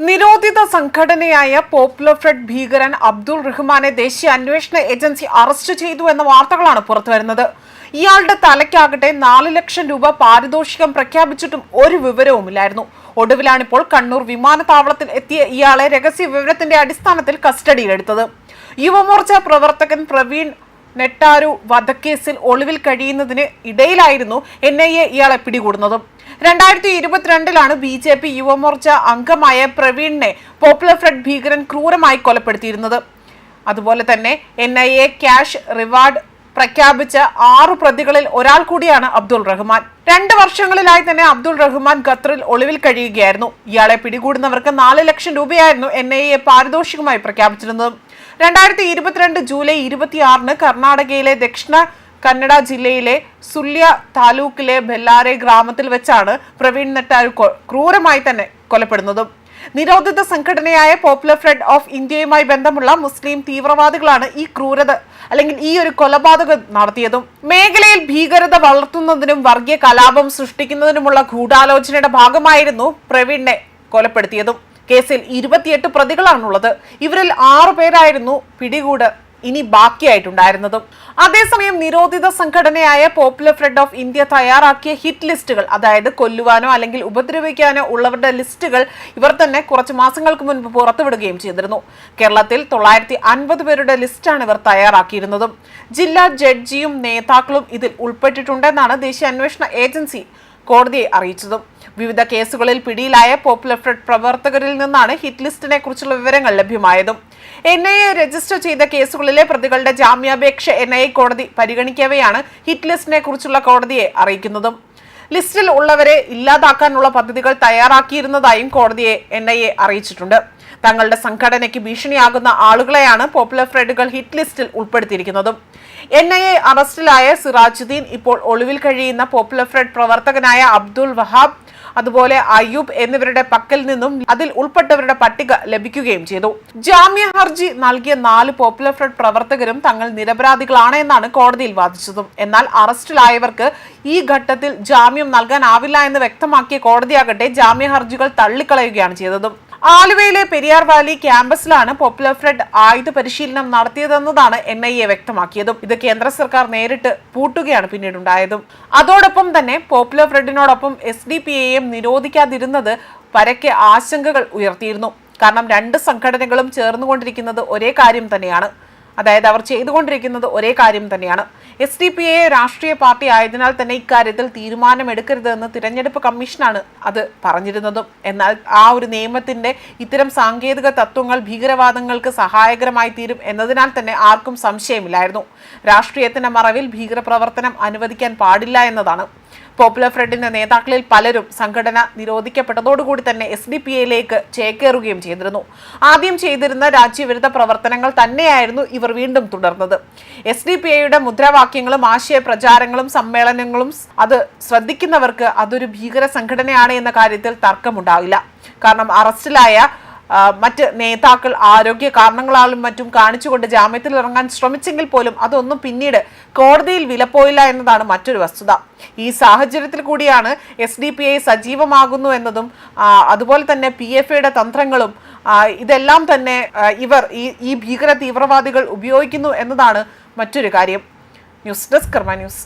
നിരോധിത സംഘടനയായ popular front ഭീകരൻ അബ്ദുൾ റഹ്മാനെ ദേശീയ അന്വേഷണ ഏജൻസി അറസ്റ്റ് ചെയ്തു എന്ന വാർത്തകളാണ് പുറത്തുവരുന്നത് ഇയാളുടെ തലയ്ക്കാകട്ടെ നാല് ലക്ഷം രൂപ പാരിതോഷികം പ്രഖ്യാപിച്ചിട്ടും ഒരു വിവരവുമില്ലായിരുന്നു. ഒടുവിലാണിപ്പോൾ കണ്ണൂർ വിമാനത്താവളത്തിൽ എത്തിയ ഇയാളെ രഹസ്യ വിവരത്തിന്റെ അടിസ്ഥാനത്തിൽ കസ്റ്റഡിയിലെടുത്തത്. യുവമോർച്ച പ്രവർത്തകൻ പ്രവീൺ നെട്ടാരു വധക്കേസിൽ ഒളിവിൽ കഴിയുന്നതിന് ഇടയിലായിരുന്നു എൻ ഐ എ ഇയാളെ പിടികൂടുന്നതും. രണ്ടായിരത്തി ഇരുപത്തിരണ്ടിലാണ് ബി ജെ പി യുവമോർച്ച അംഗമായ പ്രവീണിനെ പോപ്പുലർ ഫ്രണ്ട് ഭീകരൻ ക്രൂരമായി കൊലപ്പെടുത്തിയിരുന്നത്. അതുപോലെ തന്നെ N I A cash reward പ്രഖ്യാപിച്ച ആറു പ്രതികളിൽ ഒരാൾ കൂടിയാണ് അബ്ദുൾ റഹ്മാൻ. രണ്ട് വർഷങ്ങളിലായി തന്നെ അബ്ദുൾ റഹ്മാൻ ഖത്തറിൽ ഒളിവിൽ കഴിയുകയായിരുന്നു. ഇയാളെ പിടികൂടുന്നവർക്ക് നാല് ലക്ഷം രൂപയായിരുന്നു എൻ ഐ എ പാരിതോഷികമായി പ്രഖ്യാപിച്ചിരുന്നത്. രണ്ടായിരത്തി ഇരുപത്തിരണ്ട് ജൂലൈ ഇരുപത്തിയാറിന് കർണാടകയിലെ ദക്ഷിണ കന്നഡ ജില്ലയിലെ സുല്യ താലൂക്കിലെ ബെല്ലാരെ ഗ്രാമത്തിൽ വെച്ചാണ് പ്രവീൺ നെട്ടാരു ക്രൂരമായി തന്നെ കൊലപ്പെടുന്നതും. നിരോധിത സംഘടനയായ പോപ്പുലർ ഫ്രണ്ട് ഓഫ് ഇന്ത്യയുമായി ബന്ധമുള്ള മുസ്ലിം തീവ്രവാദികളാണ് ഈ ക്രൂരത അല്ലെങ്കിൽ ഈ ഒരു കൊലപാതകം നടത്തിയതും. മേഖലയിൽ ഭീകരത വളർത്തുന്നതിനും വർഗീയ കലാപം സൃഷ്ടിക്കുന്നതിനുമുള്ള ഗൂഢാലോചനയുടെ ഭാഗമായിരുന്നു പ്രവീണിനെ കൊലപ്പെടുത്തിയതും. കേസിൽ ഇരുപത്തിയെട്ട് പ്രതികളാണുള്ളത്. ഇവരിൽ ആറു പേരായിരുന്നു പിടികൂട് ഇനി ബാക്കിയായിട്ടുണ്ടായിരുന്നതും. അതേസമയം നിരോധിത സംഘടനയായ പോപ്പുലർ ഫ്രണ്ട് ഓഫ് ഇന്ത്യ തയ്യാറാക്കിയ ഹിറ്റ് ലിസ്റ്റുകൾ അതായത് കൊല്ലുവാനോ അല്ലെങ്കിൽ ഉപദ്രവിക്കാനോ ഉള്ളവരുടെ ലിസ്റ്റുകൾ ഇവർ തന്നെ കുറച്ച് മാസങ്ങൾക്ക് മുൻപ് പുറത്തുവിടുകയും ചെയ്തിരുന്നു. കേരളത്തിൽ തൊള്ളായിരത്തി അൻപത് പേരുടെ ലിസ്റ്റാണ് ഇവർ തയ്യാറാക്കിയിരുന്നതും. ജില്ലാ ജഡ്ജിയും നേതാക്കളും ഇതിൽ ഉൾപ്പെട്ടിട്ടുണ്ടെന്നാണ് ദേശീയ അന്വേഷണ ഏജൻസി കോടതിയെ അറിയിച്ചതും. വിവിധ കേസുകളിൽ പിടിയിലായ പോപ്പുലർ ഫ്രണ്ട് പ്രവർത്തകരിൽ നിന്നാണ് ഹിറ്റ് ലിസ്റ്റിനെ കുറിച്ചുള്ള വിവരങ്ങൾ ലഭ്യമായതും. എൻ ഐ എ രജിസ്റ്റർ ചെയ്ത കേസുകളിലെ പ്രതികളുടെ ജാമ്യാപേക്ഷ എൻ ഐ എ കോടതി പരിഗണിക്കവെയാണ് ഹിറ്റ് ലിസ്റ്റിനെ കുറിച്ചുള്ള കോടതിയെ അറിയിക്കുന്നതും. ലിസ്റ്റിൽ ഉള്ളവരെ ഇല്ലാതാക്കാനുള്ള പദ്ധതികൾ തയ്യാറാക്കിയിരുന്നതായും കോടതിയെ എൻ ഐ എ അറിയിച്ചിട്ടുണ്ട്. തങ്ങളുടെ സംഘടനയ്ക്ക് ഭീഷണിയാകുന്ന ആളുകളെയാണ് പോപ്പുലർ ഫ്രണ്ടുകൾ ഹിറ്റ് ലിസ്റ്റിൽ ഉൾപ്പെടുത്തിയിരിക്കുന്നതും. എൻ ഐ എ അറസ്റ്റിലായ സിറാജുദ്ദീൻ ഇപ്പോൾ ഒളിവിൽ കഴിയുന്ന പോപ്പുലർ ഫ്രണ്ട് പ്രവർത്തകനായ അബ്ദുൾ വഹാബ് അതുപോലെ അയ്യൂബ് എന്നിവരുടെ പക്കൽ നിന്നും അതിൽ ഉൾപ്പെട്ടവരുടെ പട്ടിക ലഭിക്കുകയും ചെയ്തു. ജാമ്യ ഹർജി നൽകിയ നാല് പോപ്പുലർ ഫ്രണ്ട് പ്രവർത്തകരും തങ്ങൾ നിരപരാധികളാണ് എന്നാണ് കോടതിയിൽ വാദിച്ചതും. എന്നാൽ അറസ്റ്റിലായവർക്ക് ഈ ഘട്ടത്തിൽ ജാമ്യം നൽകാനാവില്ല എന്ന് വ്യക്തമാക്കിയ കോടതിയാകട്ടെ ജാമ്യ ഹർജികൾ തള്ളിക്കളയുകയാണ് ചെയ്തതും. ആലുവയിലെ പെരിയാർ വാലി ക്യാമ്പസിലാണ് പോപ്പുലർ ഫ്രണ്ട് ആയുധ പരിശീലനം നടത്തിയതെന്നതാണ് എൻ ഐ എ വ്യക്തമാക്കിയതും. ഇത് കേന്ദ്ര സർക്കാർ നേരിട്ട് പൂട്ടുകയാണ് പിന്നീടുണ്ടായതും. അതോടൊപ്പം തന്നെ പോപ്പുലർ ഫ്രണ്ടിനോടൊപ്പം എസ് ഡി പി എയും നിരോധിക്കാതിരുന്നത് പരക്കെ ആശങ്കകൾ ഉയർത്തിയിരുന്നു. കാരണം രണ്ട് സംഘടനകളും ചേർന്നുകൊണ്ടിരിക്കുന്നത് ഒരേ കാര്യം തന്നെയാണ്. അതായത് അവർ ചെയ്തുകൊണ്ടിരിക്കുന്നത് ഒരേ കാര്യം തന്നെയാണ്. എസ് ഡി പി എ രാഷ്ട്രീയ പാർട്ടി ആയതിനാൽ തന്നെ ഇക്കാര്യത്തിൽ തീരുമാനമെടുക്കരുതെന്ന് തിരഞ്ഞെടുപ്പ് കമ്മീഷനാണ് അത് പറഞ്ഞിരുന്നതും. എന്നാൽ ആ ഒരു നിയമത്തിന്റെ ഇത്തരം സാങ്കേതിക തത്വങ്ങൾ ഭീകരവാദങ്ങൾക്ക് സഹായകരമായി തീരും എന്നതിനാൽ തന്നെ ആർക്കും സംശയമില്ലായിരുന്നു. രാഷ്ട്രീയത്തിന്റെ മറവിൽ ഭീകരപ്രവർത്തനം അനുവദിക്കാൻ പാടില്ല എന്നതാണ്. പോപ്പുലർ ഫ്രണ്ടിന്റെ നേതാക്കളിൽ പലരും സംഘടന നിരോധിക്കപ്പെട്ടതോടുകൂടി തന്നെ എസ് ഡി പി എയിലേക്ക് ചേക്കേറുകയും ചെയ്തിരുന്നു. ആദ്യം ചെയ്തിരുന്ന രാജ്യവിരുദ്ധ പ്രവർത്തനങ്ങൾ തന്നെയായിരുന്നു ഇവർ വീണ്ടും തുടർന്നത്. എസ് ഡി പി എയുടെ മുദ്രാവാക്യങ്ങളും ആശയ പ്രചാരങ്ങളും സമ്മേളനങ്ങളും അത് ശ്രദ്ധിക്കുന്നവർക്ക് അതൊരു ഭീകര സംഘടനയാണ് എന്ന കാര്യത്തിൽ തർക്കമുണ്ടാവില്ല. കാരണം അറസ്റ്റിലായ മറ്റ് നേതാക്കൾ ആരോഗ്യ കാരണങ്ങളാലും മറ്റും കാണിച്ചുകൊണ്ട് ജാമ്യത്തിൽ ഇറങ്ങാൻ ശ്രമിച്ചെങ്കിൽ പോലും അതൊന്നും പിന്നീട് കോടതിയിൽ വിലപ്പോയില്ല എന്നതാണ് മറ്റൊരു വസ്തുത. ഈ സാഹചര്യത്തിൽ കൂടിയാണ് എസ് ഡി പി ഐ സജീവമാകുന്നു എന്നതും അതുപോലെ തന്നെ പി എഫ് ഐയുടെ തന്ത്രങ്ങളും ഇതെല്ലാം തന്നെ ഇവർ ഈ ഈ ഭീകര തീവ്രവാദികൾ ഉപയോഗിക്കുന്നു എന്നതാണ് മറ്റൊരു കാര്യം. News desk Karma news.